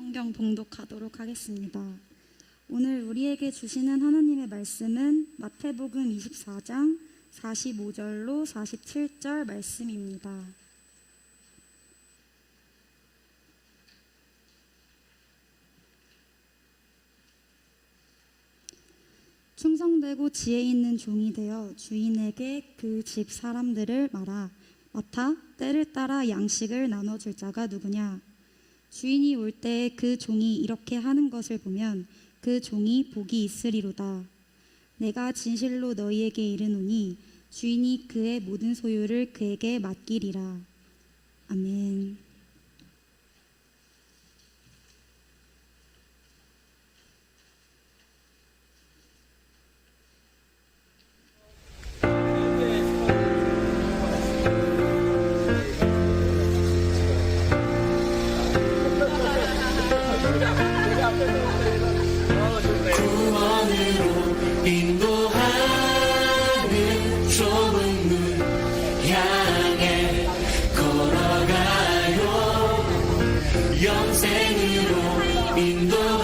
성경 봉독하도록 하겠습니다. 오늘 우리에게 주시는 하나님의 말씀은 마태복음 24장 45절로 47절 말씀입니다. 충성되고 지혜 있는 종이 되어 주인에게 그 집 사람들을 말하 맡아 때를 따라 양식을 나눠줄 자가 누구냐 주인이 올 때 그 종이 이렇게 하는 것을 보면 그 종이 복이 있으리로다. 내가 진실로 너희에게 이르노니 주인이 그의 모든 소유를 그에게 맡기리라. 아멘 영생으로 인도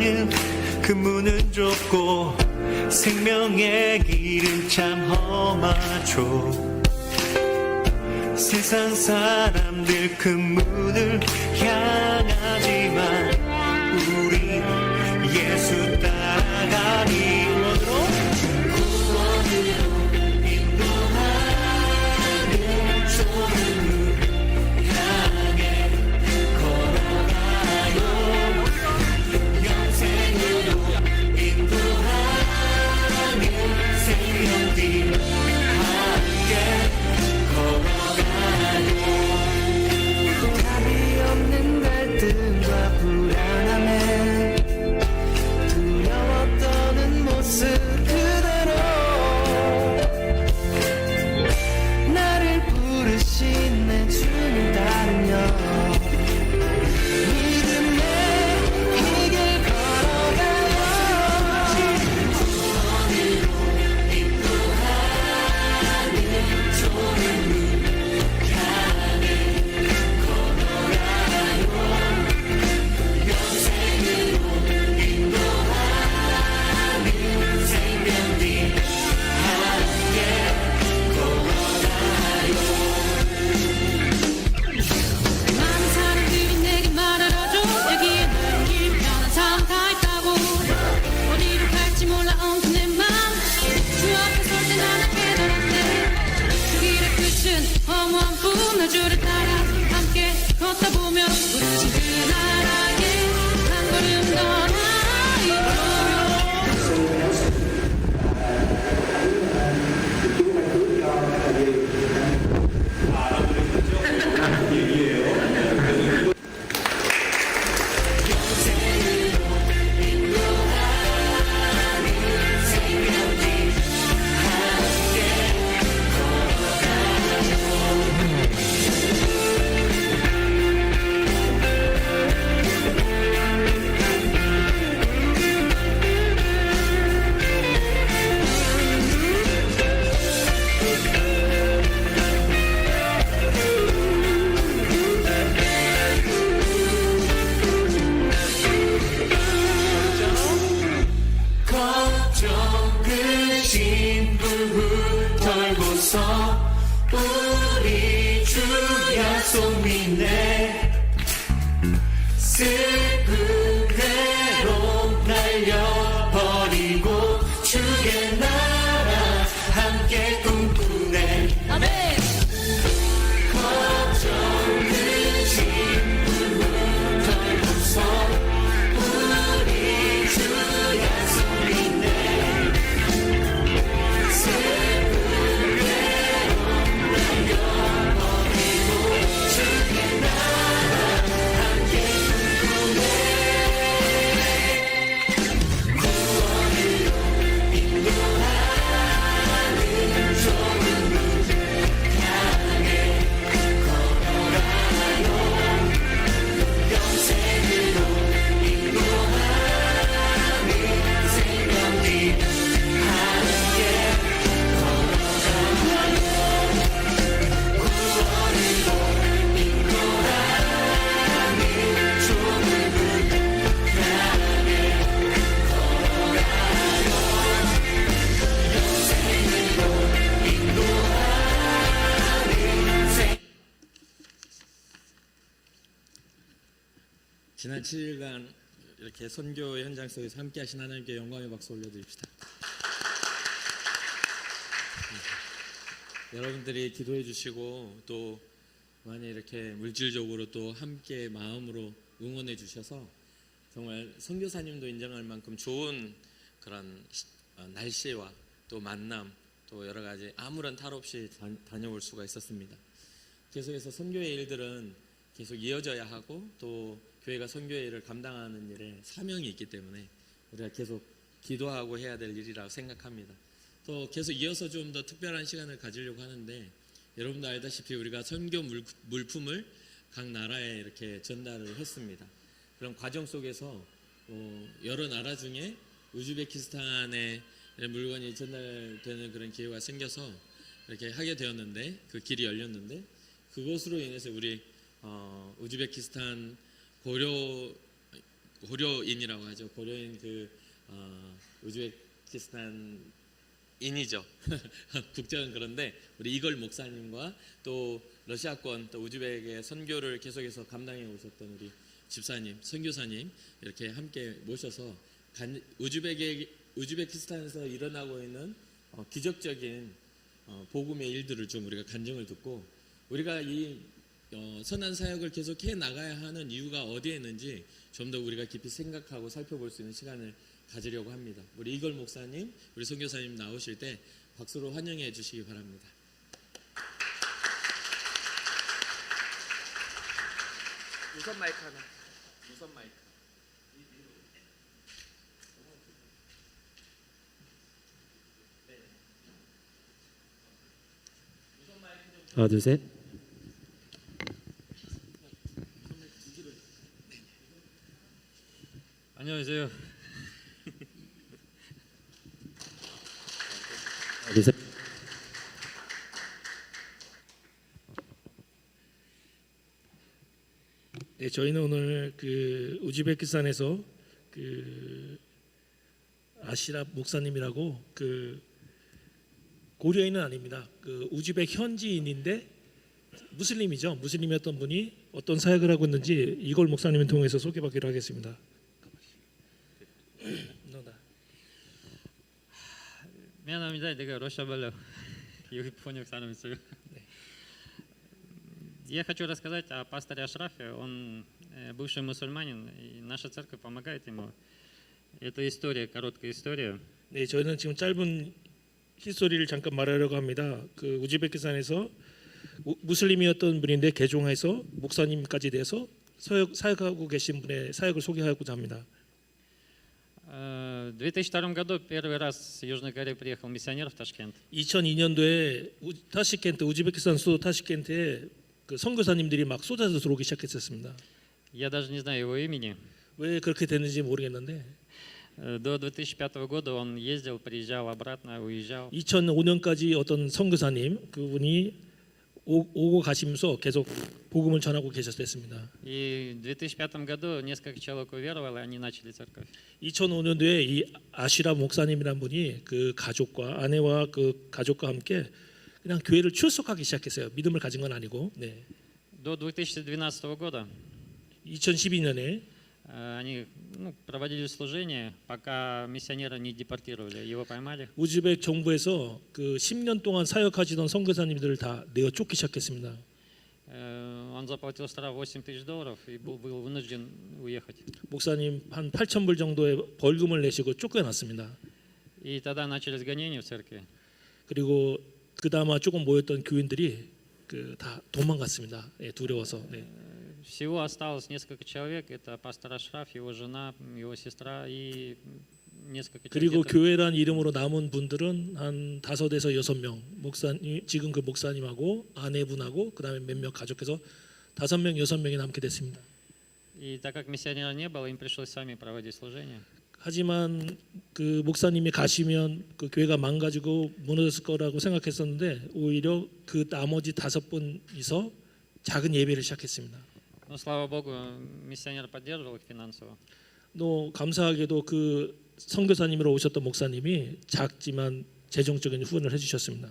인도하는 그 문은 좁고 생명의 길은 참 험하죠. 세상 사람들 그 문을 향하지만 우리 예수 따라가니 보 이렇게 선교 현장 속에서 함께 하신 하나님께 영광의 박수 올려드립시다. 네. 여러분들이 기도해 주시고 또 많이 이렇게 물질적으로 또 함께 마음으로 응원해 주셔서 정말 선교사님도 인정할 만큼 좋은 그런 시- 어, 날씨와 또 만남 또 여러 가지 아무런 탈 없이 다, 다녀올 수가 있었습니다. 계속해서 선교의 일들은 계속 이어져야 하고 또 교회가 선교의 일을 감당하는 일에 사명이 있기 때문에 우리가 계속 기도하고 해야 될 일이라고 생각합니다. 또 계속 이어서 좀 더 특별한 시간을 가지려고 하는데 여러분도 알다시피 우리가 선교 물, 물품을 각 나라에 이렇게 전달을 했습니다. 그런 과정 속에서 어, 여러 나라 중에 우즈베키스탄에 물건이 전달되는 그런 기회가 생겨서 이렇게 하게 되었는데 그 길이 열렸는데 그것으로 인해서 우리 어, 우즈베키스탄 고려 고려인이라고 하죠. 고려인 그 어, 우즈베키스탄 인이죠. 국적은 그런데 우리 이걸 목사님과 또 러시아권 또 우즈벡의 선교를 계속해서 감당해 오셨던 우리 집사님 선교사님 이렇게 함께 모셔서 간, 우즈벡의 우즈베키스탄에서 일어나고 있는 어, 기적적인 어, 복음의 일들을 좀 우리가 간증을 듣고 우리가 이 어, 선한 사역을 계속 해 나가야 하는 이유가 어디에 있는지 좀 더 우리가 깊이 생각하고 살펴볼 수 있는 시간을 가지려고 합니다. 우리 이걸 목사님, 우리 선교사님 나오실 때 박수로 환영해 주시기 바랍니다. 무선 마이크 하나. 무선 마이크. 하나 둘 셋. 안녕하세요. 둘 셋. 네, 저희는 오늘 그 우즈베키스탄에서 그 아시라 목사님이라고 그 고려인은 아닙니다. 그 우즈벡 현지인인데 무슬림이죠. 무슬림이었던 분이 어떤 사역을 하고 있는지 이걸 목사님을 통해서 소개받기로 하겠습니다. Меня нам не дать, такая Роша Балев. Юрий Понял, сам себе. Я хочу рассказать о пасторе Ашрафе. Он э, бывший мусульманин, и наша церковь помогает ему. Это история, короткая история. 네, 저희는 지금 짧은 히스토리를 잠깐 말하려고 합니다. 그 우즈베키스탄에서 우- 무슬림이었던 분인데 개종해서 목사님까지 돼서 사역, 사역하고 계신 분의 사역을 소개하고자 합니다. Э, В 2002 году первый раз с Южной Кореи приехал миссионер в Ташкент. 2002년도에 타시켄트 우즈베키스탄 수도 타시켄트에 그 선교사님들이 막 쏟아져 들어오기 시작했었습니다. Я даже не знаю его имени. 왜 그렇게 됐는지 모르겠는데 Э, До 2005 года он ездил, приезжал обратно, уезжал. 2005년까지 어떤 선교사님 그분이 오, 오고 가시면서 계속 복음을 전하고 계셨습니다. И в 2005 году несколько человек уверовало, и они начали церковь. 2005년도에 이 아시라 목사님이란 분이 그 가족과 아내와 그 가족과 함께 그냥 교회를 출석하기 시작했어요. 믿음을 가진 건 아니고. 네. До 2012 года 2012년에 э, они ну, проводили служение, пока миссионера не депортировали. Его поймали. 우즈벡 정부에서 그 10년 동안 사역하시던 선교사님들을 다 내어 쫓기 시작했습니다. Э, Он заплатил штраф 8 тысяч долларов и был, был вынужден уехать. 목사님 한 8천 불 정도의 벌금을 내시고 쫓겨났습니다. И тогда начались гонения в церкви. 그리고 그나마 조금 모였던 교인들이 그 다 도망갔습니다. 예, 두려워서. 네. Всего осталось несколько человек. Это пастор Ашраф, его жена, его сестра и несколько человек. 그리고 где-то 교회란 이름으로 남은 분들은 한 다섯에서 여섯 명 목사님 지금 그 목사님하고 아내분하고 그다음에 몇 명 가족해서 다섯 명 여섯 명이 남게 됐습니다. И так как миссионера не было, им пришлось сами проводить служение. 하지만 그 목사님이 가시면 그 교회가 망가지고 무너졌을 거라고 생각했었는데 오히려 그 나머지 다섯 분이서 작은 예배를 시작했습니다. Но, слава Богу, миссионер поддерживал их финансово. 또 감사하게도 그 선교사님으로 오셨던 목사님이 작지만 재정적인 후원을 해주셨습니다.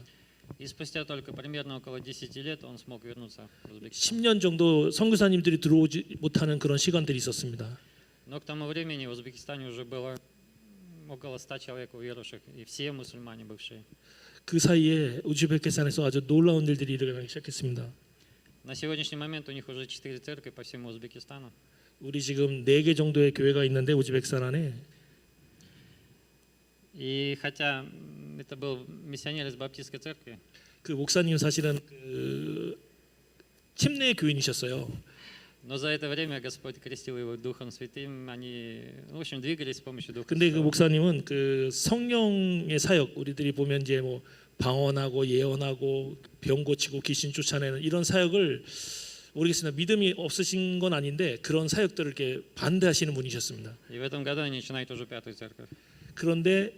И спустя только примерно около 10 лет он смог вернуться в Узбекистан. 10년 정도 선교사님들이 들어오지 못하는 그런 시간들이 있었습니다. Но к тому времени в Узбекистане уже было около 100 человек уверовавших, и все мусульмане бывшие. 그 사이에 우즈베키스탄에서 아주 놀라운 일들이 일어나기 시작했습니다. На сегодняшний момент у них уже 4 церкви по всему Узбекистану. 우리 지금 네 개 정도의 교회가 있는데 우즈베키스탄 안에 И хотя м, это был миссионер из баптистской церкви, 그 목사님 사실은 그 침례 교인이셨어요. но за это время Господь крестил его Духом Святым. Они, в общем, двигались с помощью Духа 근데 그 Святого. 목사님은 그 성령의 사역 우리들이 보면 이제 뭐 방언하고 예언하고 병 고치고 귀신 쫓아내는 이런 사역을 모르겠습니다. 믿음이 없으신 건 아닌데 그런 사역들을 이렇게 반대하시는 분이셨습니다. И в этом году они начинают уже пятую церковь. 그런데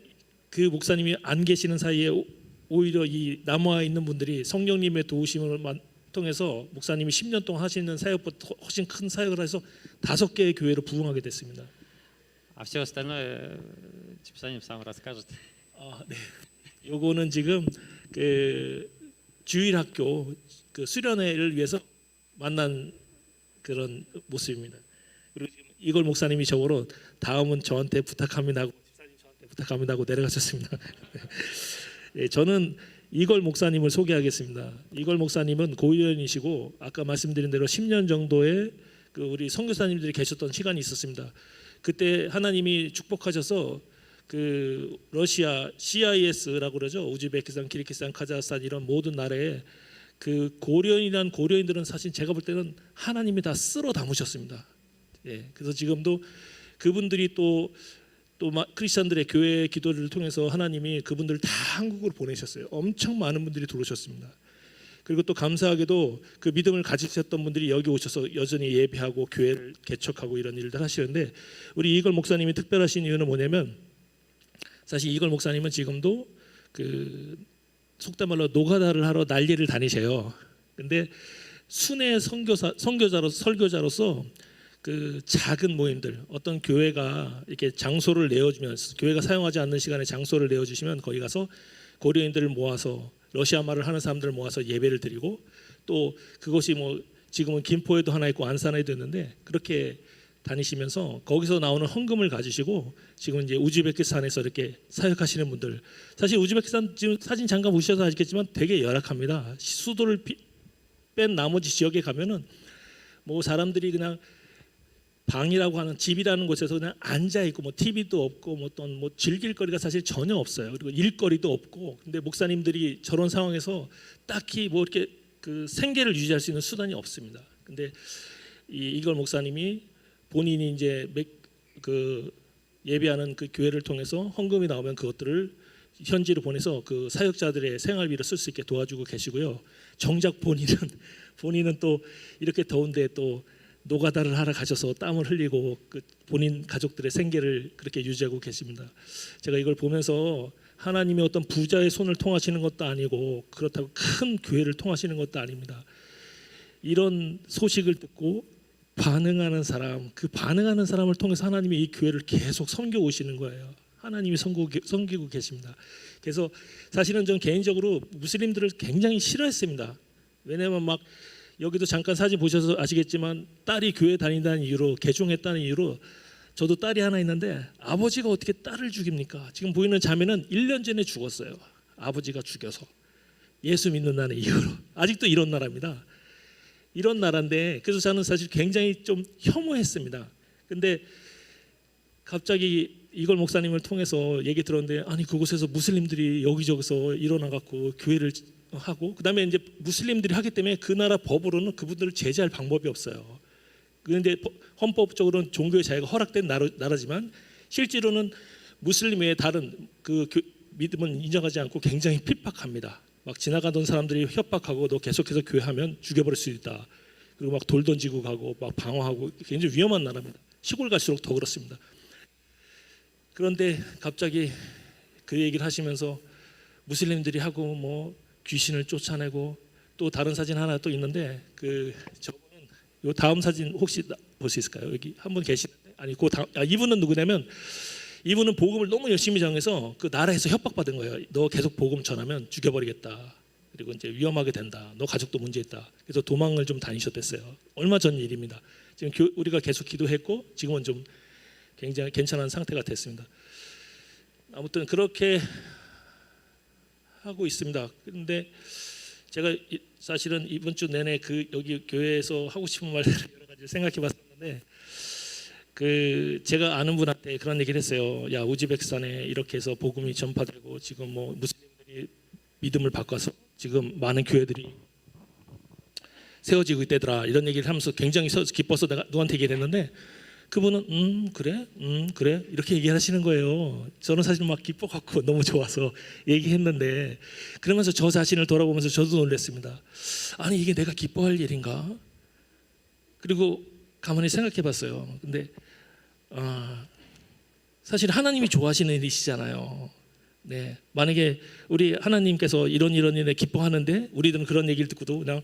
그 목사님이 안 계시는 사이에 오- 오히려 이 남아 있는 분들이 성령님의 도우심을 만- 통해서 목사님이 10년 동안 하시는 사역보다 훨씬 큰 사역을 해서 다섯 개의 교회로 부흥하게 됐습니다. А все остальное э, Чепсанин сам расскажет. 아, 네. 요거는 지금 그 주일 학교 그 수련회를 위해서 만난 그런 모습입니다. 그리고 지금 이걸 목사님이 저거로 다음은 저한테 부탁합니다 하고 집사님 저한테 부탁합니다 하고 내려가셨습니다. 예, 저는 이걸 목사님을 소개하겠습니다. 이걸 목사님은 고위원이시고 아까 말씀드린 대로 10년 정도의 그 우리 선교사님들이 계셨던 시간이 있었습니다. 그때 하나님이 축복하셔서 그 러시아 CIS라고 그러죠. 우즈베키스탄, 키르기스탄, 카자흐스탄 이런 모든 나라에 그 고려인이란 고려인들은 사실 제가 볼 때는 하나님이 다 쓸어 담으셨습니다. 예. 그래서 지금도 그분들이 또 또 크리스천들의 교회 기도를 통해서 하나님이 그분들을 다 한국으로 보내셨어요. 엄청 많은 분들이 들어오셨습니다. 그리고 또 감사하게도 그 믿음을 가지셨던 분들이 여기 오셔서 여전히 예배하고 교회를 개척하고 이런 일들 하시는데 우리 이걸 목사님이 특별하신 이유는 뭐냐면 사실 이걸 목사님은 지금도 그 속된 말로 노가다를 하러 난리를 다니셔요. 근데 순회 선교사 선교자로 설교자로서 그 작은 모임들 어떤 교회가 이렇게 장소를 내어주면 교회가 사용하지 않는 시간에 장소를 내어주시면 거기 가서 고려인들을 모아서 러시아 말을 하는 사람들을 모아서 예배를 드리고 또 그것이 뭐 지금은 김포에도 하나 있고 안산에도 있는데 그렇게 다니시면서 거기서 나오는 헌금을 가지시고 지금 이제 우즈베키스탄에서 이렇게 사역하시는 분들 사실 우즈베키스탄 지금 사진 잠깐 보셔서 아시겠지만 되게 열악합니다. 수도를 피- 뺀 나머지 지역에 가면은 뭐 사람들이 그냥 방이라고 하는 집이라는 곳에서 그냥 앉아 있고 뭐 TV도 없고 뭐 어떤 뭐 즐길 거리가 사실 전혀 없어요. 그리고 일거리도 없고. 근데 목사님들이 저런 상황에서 딱히 뭐 이렇게 그 생계를 유지할 수 있는 수단이 없습니다. 근데 이 이걸 목사님이 본인이 이제 맥- 그 예배하는 그 교회를 통해서 헌금이 나오면 그것들을 현지로 보내서 그 사역자들의 생활비를 쓸 수 있게 도와주고 계시고요. 정작 본인은 본인은 또 이렇게 더운데 또 노가다를 하러 가셔서 땀을 흘리고 그 본인 가족들의 생계를 그렇게 유지하고 계십니다. 제가 이걸 보면서 하나님의 어떤 부자의 손을 통하시는 것도 아니고 그렇다고 큰 교회를 통하시는 것도 아닙니다. 이런 소식을 듣고 반응하는 사람, 그 반응하는 사람을 통해서 하나님이 이 교회를 계속 섬겨 오시는 거예요. 하나님이 섬기고, 계십니다. 그래서 사실은 전 개인적으로 무슬림들을 굉장히 싫어했습니다. 왜냐하면 막 여기도 잠깐 사진 보셔서 아시겠지만 딸이 교회 다닌다는 이유로 개종했다는 이유로 저도 딸이 하나 있는데 아버지가 어떻게 딸을 죽입니까? 지금 보이는 자매는 1년 전에 죽었어요. 아버지가 죽여서 예수 믿는다는 이유로 아직도 이런 나라입니다. 이런 나라인데 그래서 저는 사실 굉장히 좀 혐오했습니다. 근데 갑자기 이걸 목사님을 통해서 얘기 들었는데 아니 그곳에서 무슬림들이 여기저기서 일어나 갖고 교회를 하고 그다음에 이제 무슬림들이 하기 때문에 그 나라 법으로는 그분들을 제재할 방법이 없어요. 그런데 헌법적으로는 종교의 자유가 허락된 나라, 나라지만 실제로는 무슬림 외에 다른 그 교- 믿음은 인정하지 않고 굉장히 핍박합니다. 막 지나가던 사람들이 협박하고 너 계속해서 교회하면 죽여버릴 수 있다. 그리고 막 돌 던지고 가고 막 방어하고 굉장히 위험한 나라입니다. 시골 갈수록 더 그렇습니다. 그런데 갑자기 그 얘기를 하시면서 무슬림들이 하고 뭐 귀신을 쫓아내고 또 다른 사진 하나 또 있는데 그 저분은 요 다음 사진 혹시 볼 수 있을까요? 여기 한 분 계시는데 아니 그 다음 아, 이분은 누구냐면 이분은 복음을 너무 열심히 전해서 그 나라에서 협박받은 거예요. 너 계속 복음 전하면 죽여버리겠다. 그리고 이제 위험하게 된다. 너 가족도 문제 있다. 그래서 도망을 좀 다니셨댔어요. 얼마 전 일입니다. 지금 교- 우리가 계속 기도했고 지금은 좀 굉장히 괜찮은 상태가 됐습니다. 아무튼 그렇게 하고 있습니다. 그런데 제가 이- 사실은 이번 주 내내 그 여기 교회에서 하고 싶은 말을 여러 가지 생각해 봤었는데 그 제가 아는 분한테 그런 얘기를 했어요. 야 우즈베키스탄에 이렇게 해서 복음이 전파되고 지금 뭐 무슬림들이 믿음을 바꿔서 지금 많은 교회들이 세워지고 있대더라 이런 얘기를 하면서 굉장히 서- 기뻐서 내가 누구한테 얘기를 했는데 그분은 음 그래 음 그래 이렇게 얘기하시는 거예요. 저는 사실 막 기뻐 갖고 너무 좋아서 얘기했는데 그러면서 저 자신을 돌아보면서 저도 놀랐습니다. 아니 이게 내가 기뻐할 일인가? 그리고 가만히 생각해 봤어요. 근데 아, 사실 하나님이 좋아하시는 일이시잖아요. 네, 만약에 우리 하나님께서 이런 이런 일에 기뻐하는데 우리들은 그런 얘기를 듣고도 그냥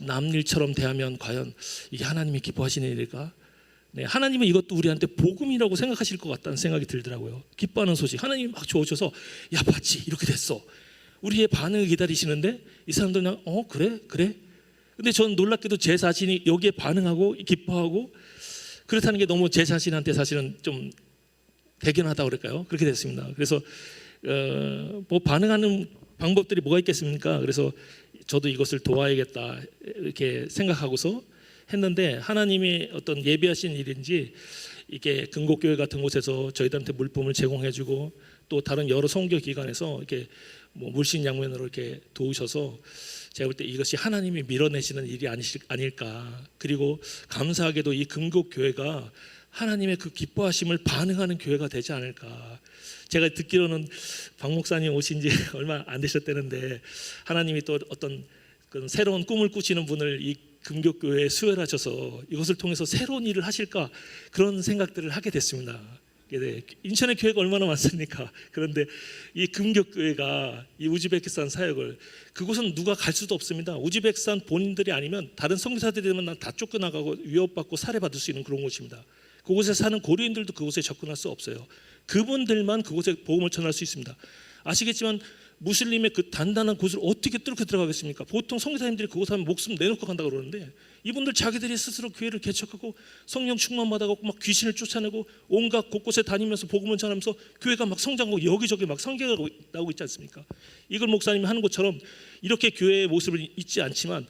남 일처럼 대하면 과연 이게 하나님이 기뻐하시는 일일까? 네, 하나님은 이것도 우리한테 복음이라고 생각하실 것 같다는 생각이 들더라고요. 기뻐하는 소식. 하나님이 막 좋으셔서 야 봤지 이렇게 됐어. 우리의 반응을 기다리시는데 이 사람들 그냥 어 그래 그래. 근데 저는 놀랍게도 제 자신이 여기에 반응하고 기뻐하고 그렇다는 게 너무 제 자신한테 사실은 좀 대견하다 그럴까요? 그렇게 됐습니다. 그래서 어, 뭐 반응하는 방법들이 뭐가 있겠습니까? 그래서 저도 이것을 도와야겠다 이렇게 생각하고서 했는데 하나님이 어떤 예비하신 일인지 이게 근곡교회 같은 곳에서 저희들한테 물품을 제공해주고 또 다른 여러 선교 기관에서 이렇게 뭐 물신 양면으로 이렇게 도우셔서 제가 볼 때 이것이 하나님이 밀어내시는 일이 아니실, 아닐까 그리고 감사하게도 이 근곡교회가 하나님의 그 기뻐하심을 반응하는 교회가 되지 않을까 제가 듣기로는 박 목사님 오신 지 얼마 안 되셨다는데 하나님이 또 어떤 새로운 꿈을 꾸시는 분을 이 금교교회에 수혈하셔서 이것을 통해서 새로운 일을 하실까 그런 생각들을 하게 됐습니다. 네, 인천의 교회가 얼마나 많습니까? 그런데 이 금교교회가 이 우즈베키스탄 사역을 그곳은 누가 갈 수도 없습니다. 우즈베키스탄 본인들이 아니면 다른 성교사들이 되면 다 쫓겨나가고 위협받고 살해받을 수 있는 그런 곳입니다. 그곳에 사는 고려인들도 그곳에 접근할 수 없어요. 그분들만 그곳에 복음을 전할 수 있습니다. 아시겠지만 무슬림의 그 단단한 곳을 어떻게 뚫고 들어가겠습니까? 보통 성교사님들이 그곳 하면 목숨 내놓고 간다 고 그러는데 이분들 자기들이 스스로 교회를 개척하고 성령 충만 받아갖고 막 귀신을 쫓아내고 온갖 곳곳에 다니면서 복음을 전하면서 교회가 막 성장하고 여기저기 막 성계가 나오고 있지 않습니까? 이걸 목사님이 하는 것처럼 이렇게 교회의 모습을 잊지 않지만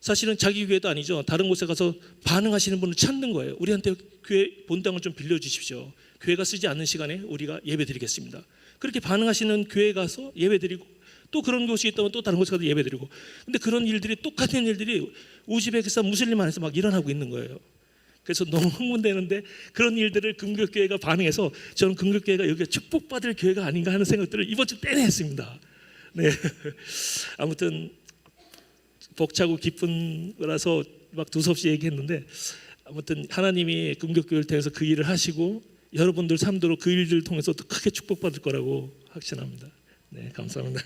사실은 자기 교회도 아니죠. 다른 곳에 가서 반응하시는 분을 찾는 거예요. 우리한테 교회 본당을 좀 빌려 주십시오. 교회가 쓰지 않는 시간에 우리가 예배드리겠습니다. 그렇게 반응하시는 교회 가서 예배드리고 또 그런 곳이 있다면 또 다른 곳에 가서 예배드리고 근데 그런 일들이 똑같은 일들이 우즈베키스탄 무슬림 안에서 막 일어나고 있는 거예요. 그래서 너무 흥분되는데 그런 일들을 금교교회가 반응해서 저는 금교교회가 여기가 축복받을 교회가 아닌가 하는 생각들을 이번 주 내내 했습니다. 네. 아무튼 벅차고 기쁜 거라서 막 두서없이 얘기했는데 아무튼 하나님이 금격교회를 통해서 그 일을 하시고 여러분들 삶대로 그 일들을 통해서 더 크게 축복받을 거라고 확신합니다. 네, 감사합니다.